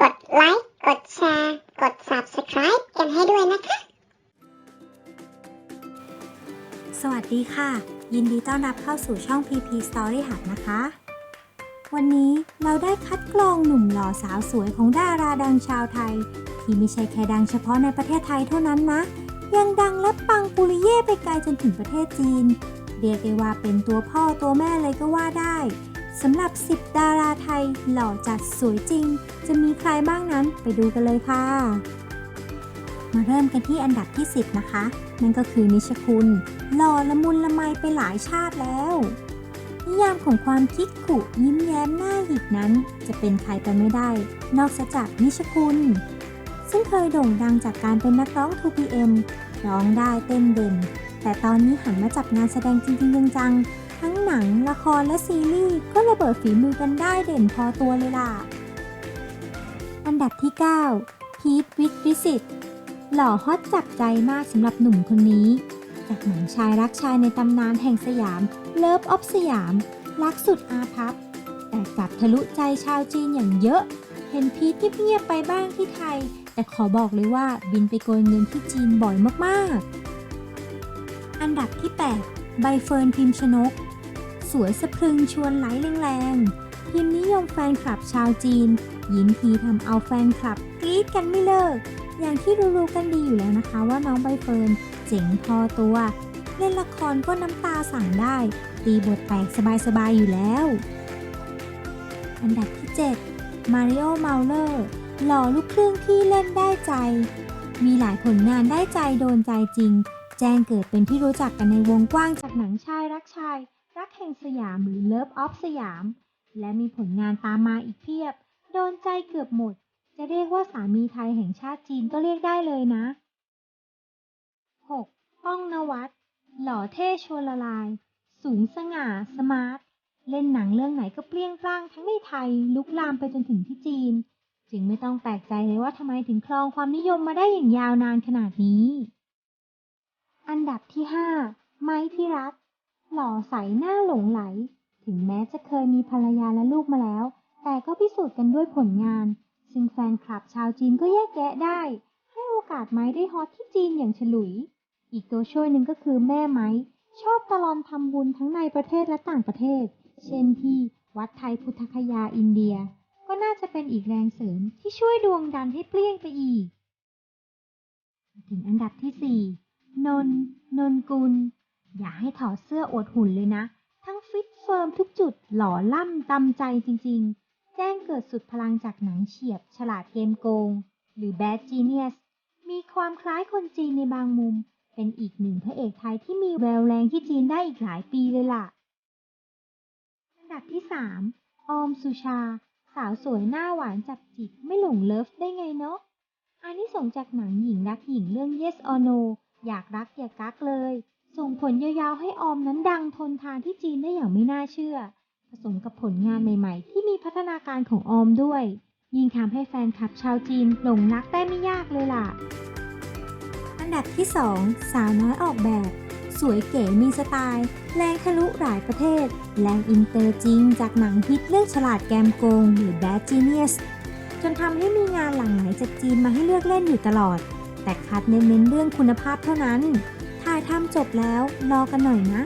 กดไลค์ กดแชร์ กด Subscribe กันให้ด้วยนะคะ สวัสดีค่ะ ยินดีต้อนรับเข้าสู่ช่อง PP Story Hub นะคะ วันนี้เราได้คัดกรองหนุ่มหล่อสาวสวยของดาราดังชาวไทย ที่ไม่ใช่แค่ดังเฉพาะในประเทศไทยเท่านั้นนะ ยังดังและปังปุริเย่ไปไกลจนถึงประเทศจีน เรียกได้ว่าเป็นตัวพ่อตัวแม่เลยก็ว่าได้ สำหรับ 10 ดาราไทย หล่อจัดสวยจริง จะมีใครบ้างนั้นไปดูกันเลยค่ะ มาเริ่มกันที่อันดับที่ 10 นะคะ นั่นก็คือนิชคุณหล่อละมุนละไมไปหลายชาติแล้ว นิยามของความคิกขุยิ้มแย้มหน้าหยิกนั้น จะเป็นใครไปไม่ได้ นอกจากนิชคุณซึ่งเคยโด่งดังจากการเป็นนักร้อง 2PM ร้องได้เต้นเด่น แต่ตอนนี้หันมาจับงานแสดงจริงๆจังจัง หนัง ละครและซีรีส์ก็ระเบิดฝีมือกันได้เด่นพอตัวเลยล่ะ อันดับที่ 9 พีทวิทวิสิตหล่อฮอตจับใจมากสำหรับหนุ่มคนนี้ จากหนังชายรักชายในตำนานแห่งสยามเลิฟออฟสยาม รักสุดอาพับ แต่กลับทะลุใจชาวจีนอย่างเยอะ เห็นพีทเงียบๆไปบ้างที่ไทย แต่ขอบอกเลยว่าบินไปโกยเงินที่จีนบ่อยมากๆ อันดับที่ 8 ใบเฟิร์นพิมพ์ชนก สวยสะพรึงชวนไหลแรงๆพิมพ์นิยมแฟนคลับชาวจีน ยิ้มทีทำเอาแฟนคลับกรี๊ดกันไม่เลิก อย่างที่รู้ๆกันดีอยู่แล้วนะคะว่าน้องใบเฟิร์นเจ๋งพอตัว เล่นละครก็น้ำตาสั่งได้ ตีบทแตกสบายๆอยู่แล้ว อันดับที่ 7 มาริโอเมาเลอร์หล่อลูกครึ่งที่เล่นได้ใจ มีหลายผลงานได้ใจโดนใจจริง แจ้งเกิดเป็นที่รู้จักกันในวงกว้างจากหนังชายรักชาย รักแห่งสยามหรือ Love of สยาม และมีผลงานตามมาอีกเพียบ โดนใจเกือบหมด จะเรียกว่าสามีไทยแห่งชาติจีนก็เรียกได้เลยนะ 6. ป้องนวัดหล่อเท่ชวนละลาย สูงสง่า สมาร์ท เล่นหนังเรื่องไหนก็เปรี้ยงปร้างทั้งในไทย ลุกลามไปจนถึงที่จีน จึงไม่ต้องแปลกใจเลยว่าทำไมถึงครองความนิยมมาได้อย่างยาวนานขนาดนี้ อันดับที่ 5 ไม้พิรัต หล่อใสหน้าหลงไหล ถึงแม้จะเคยมีภรรยาและลูกมาแล้ว แต่ก็พิสูจน์กันด้วยผลงาน ซึ่งแฟนคลับชาวจีนก็แยกแยะได้ ให้โอกาสไม้ได้ฮอตที่จีนอย่างฉลุย อีกตัวช่วยหนึ่งก็คือแม่ไม้ชอบตลอนทำบุญทั้งในประเทศและต่างประเทศ เช่นที่วัดไทยพุทธคยาอินเดีย ก็น่าจะเป็นอีกแรงเสริมที่ช่วยดวงดันให้เปลี่ยงไปอีก ถึงอันดับที่ 4 นน นนกุล อย่าให้ถอดเสื้ออวดหุ่นเลยนะ ทั้งฟิตเฟิร์มทุกจุดหล่อล่ำตำใจจริงๆ แจ้งเกิดสุดพลังจากหนังเฉียบ ฉลาดเกมโกง หรือ Bad Genius มีความคล้ายคนจีนในบางมุม เป็นอีกหนึ่งพระเอกไทยที่มีแววแรงที่จีนได้อีกหลายปีเลยล่ะ อันดับที่ 3 ออมสุชา สาวสวยหน้าหวานจับจิตไม่หลงเลิฟได้ไงเนาะอันนี้ส่งจากหนังหญิงรักหญิงเรื่อง Yes or No อยากรักอย่ากักเลย ส่งผลยาวๆให้ออมนั้นดังทนทานที่จีนได้อย่างไม่น่าเชื่อ ผสมกับผลงานใหม่ๆ ที่มีพัฒนาการของออมด้วย ยิ่งทำให้แฟนคลับชาวจีนหลงรักได้ไม่ยากเลยล่ะ อันดับที่ 2 สาวน้อยออกแบบ สวยเก๋มีสไตล์แรงทะลุหลายประเทศ แรงอินเตอร์จริง จากหนังฮิตเรื่องฉลาดแกมโกงหรือ Bad Genius จนทำให้มีงานหลั่งไหลจากจีนมาให้เลือกเล่นอยู่ตลอด แต่คัดเน้นเรื่องคุณภาพเท่านั้น ทำจบแล้วรอกันหน่อยนะ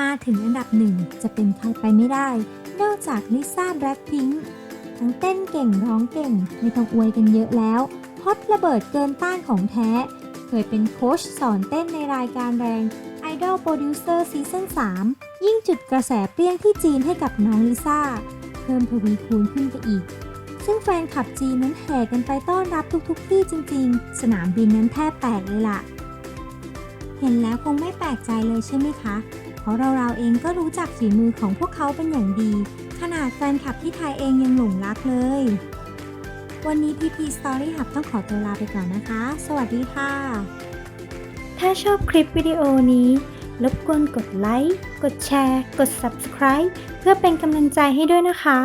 มาถึงอันดับหนึ่งจะเป็นใครไปไม่ได้ นอกจากลิซ่าแบล็คพิงค์ทั้งเต้นเก่งร้องเก่งไม่ต้องอวยกันเยอะแล้วฮอตระเบิดเกินต้านของแท้ เคยเป็นโค้ชสอนเต้นในรายการแรง Idol Producer Season 3 ยิ่งจุดกระแสเปรี้ยงที่จีนให้กับน้องลิซ่า เพิ่มทวีคูณขึ้นไปอีก ซึ่งแฟนคลับจีนนั้นแห่กันไปต้อนรับทุกๆที่จริง ๆ สนามบินนั้นแทบแตกเลยล่ะ เห็นแล้วคงไม่แปลกใจเลยใช่ไหมคะ เพราะเราๆเองก็รู้จักฝีมือของพวกเขาเป็นอย่างดี ขนาดแฟนคลับที่ไทยเองยังหลงรักเลย วันนี้พีพีสตอรี่หับต้องขอตัวลาไปก่อนนะคะ สวัสดีค่ะ ถ้าชอบคลิปวิดีโอนี้รบกวนกดไลค์ กดแชร์ กด Subscribe เพื่อเป็นกำลังใจให้ด้วยนะคะ